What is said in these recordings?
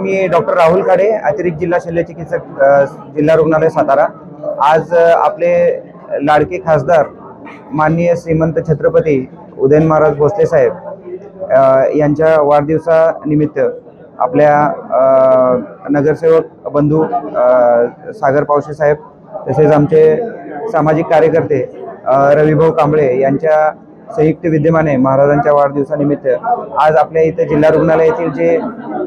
मी doctor Rahul Khade अतिरिक्त जिल्हा शल्य चिकित्सक जिल्हा रुग्णालय सातारा. आज आपले लाडके खासदार माननीय श्रीमंत छत्रपती उदयन महाराज भोसले साहेब यांच्या वाढदिवसानिमित्त आपल्या नगरसेवक बंधू सागर पावशे साहेब तसेच आमचे सामाजिक कार्यकर्ते रविभाऊ कांबळे यांच्या संयुक्त विद्यमाने महाराजांच्या वाढदिवसानिमित्त आज आपल्या इथे जिल्हा रुग्णालय येथील जे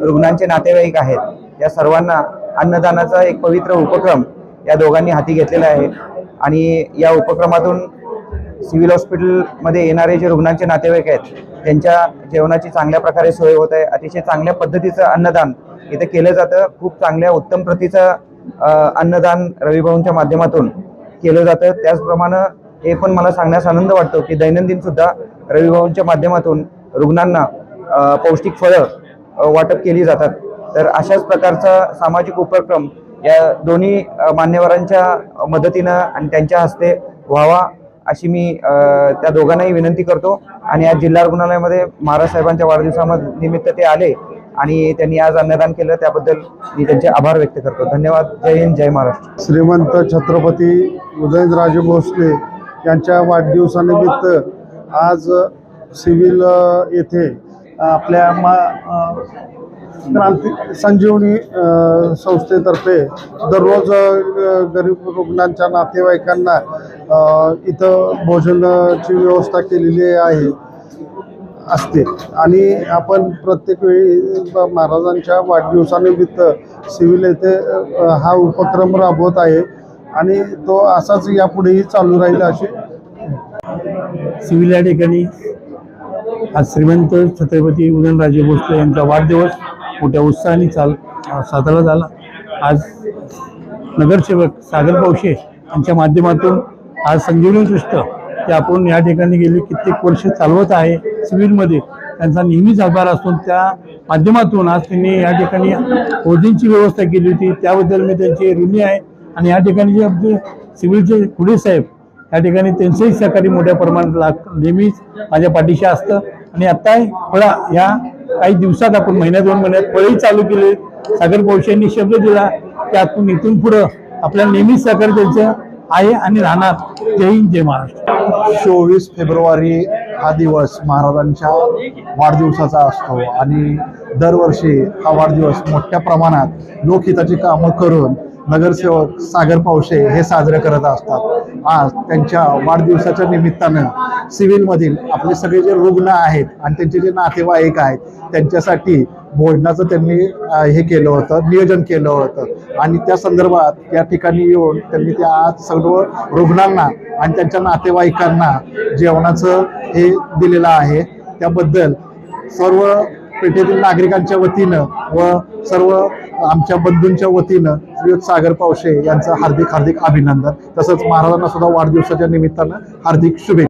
रुग्णांचे नातेवाईक आहेत या सर्वांना अन्नदानाचा एक पवित्र उपक्रम या दोघांनी हाती घेतलेला आहे. आणि या उपक्रमातून सिव्हिल हॉस्पिटलमध्ये येणारे जे रुग्णांचे नातेवाईक आहेत त्यांच्या जेवणाची चांगल्या प्रकारे सोय होत आहे. अतिशय चांगल्या पद्धतीचं अन्नदान इथे केलं जातं. खूप चांगल्या उत्तम प्रतीचं अन्नदान रविभाऊंच्या माध्यमातून केलं जातं. त्याचप्रमाणे हे पण मला सांगण्यास आनंद वाटतो की दैनंदिन सुद्धा रविभाऊंच्या माध्यमातून रुग्णांना पौष्टिक फळं वाटप केली जातात. तर अशाच प्रकारचा सामाजिक उपक्रम या दोन्ही मान्यवरांच्या मदतीनं आणि त्यांच्या हस्ते व्हावा अशी मी त्या दोघांनाही विनंती करतो. आणि आज जिल्हा रुग्णालयामध्ये महाराज साहेबांच्या वाढदिवसामध्ये निमित्त ते आले आणि त्यांनी आज अन्नदान केलं. त्याबद्दल मी त्यांचे आभार व्यक्त करतो. धन्यवाद. जय हिंद. जय महाराष्ट्र. श्रीमंत छत्रपती उदयनराजे भोसले यांच्या वाढदिवसानिमित्त आज सिव्हिल येथे आपल्या मा क्रांती संजीवनी संस्थेतर्फे दररोज गरीब रुग्णांच्या नातेवाईकांना इथं भोजनाची व्यवस्था केलेली आहे असते. आणि आपण प्रत्येक वेळी महाराजांच्या वाढदिवसानिमित्त सिव्हिल येथे हा उपक्रम राबवत आहे. आणि तो असाच यापुढेही चालू राहील अशी. सिव्हिल या ठिकाणी आज श्रीमंत छत्रपती उदयनराजे भोसले यांचा वाढदिवस मोठ्या उत्साहाने चाल साजरा झाला. आज नगरसेवक सागर पावशे यांच्या माध्यमातून आज संजीवनी ट्रस्ट ते आपण या ठिकाणी गेली. कित्येक वर्ष चालवत आहे सिव्हिलमध्ये. त्यांचा नेहमीच आभार असून त्या माध्यमातून आज त्यांनी या ठिकाणी ओझींची व्यवस्था केली होती. त्याबद्दल मी त्यांचे ऋणी आहे. आणि या ठिकाणी जे आपले सिव्हिलचे पोलीस साहेब या ठिकाणी त्यांचंही सहकार्य मोठ्या प्रमाणात लाग नेहमीच माझ्या पाठीशी असतं. आणि आत्ताही फळा ह्या काही दिवसात आपण महिन्या दोन महिन्यात फळही चालू केले सागर पौशे यांनी शब्द दिला की आपण इथून पुढं आपल्याला नेहमीच सहकार्य त्यांचं आहे आणि राहणार. जय हिंद जय महाराष्ट्र. चोवीस फेब्रुवारी हा दिवस महाराजांच्या वाढदिवसाचा असतो आणि दरवर्षी हा वाढदिवस मोठ्या प्रमाणात लोकहिताची कामं करून नगरसेवक सागर पावशे हे साजरे करत असतात. आज त्यांच्या वाढदिवसाच्या निमित्तानं सिव्हिलमधील आपले सगळे जे रुग्ण आहेत आणि त्यांचे जे नातेवाईक आहेत त्यांच्यासाठी भोजनाचं त्यांनी हे केलं होतं नियोजन केलं होतं. आणि त्या संदर्भात या ठिकाणी येऊन त्यांनी त्या आज सर्व रुग्णांना आणि त्यांच्या नातेवाईकांना जेवणाचं हे दिलेलं आहे. त्याबद्दल सर्व पेठेतील नागरिकांच्या वतीनं व सर्व आमच्या बंधूंच्या वतीनं श्रीयुत सागर पावशे यांचं हार्दिक हार्दिक अभिनंदन. तसंच महाराजांना सुद्धा वाढदिवसाच्या निमित्तानं हार्दिक शुभेच्छा.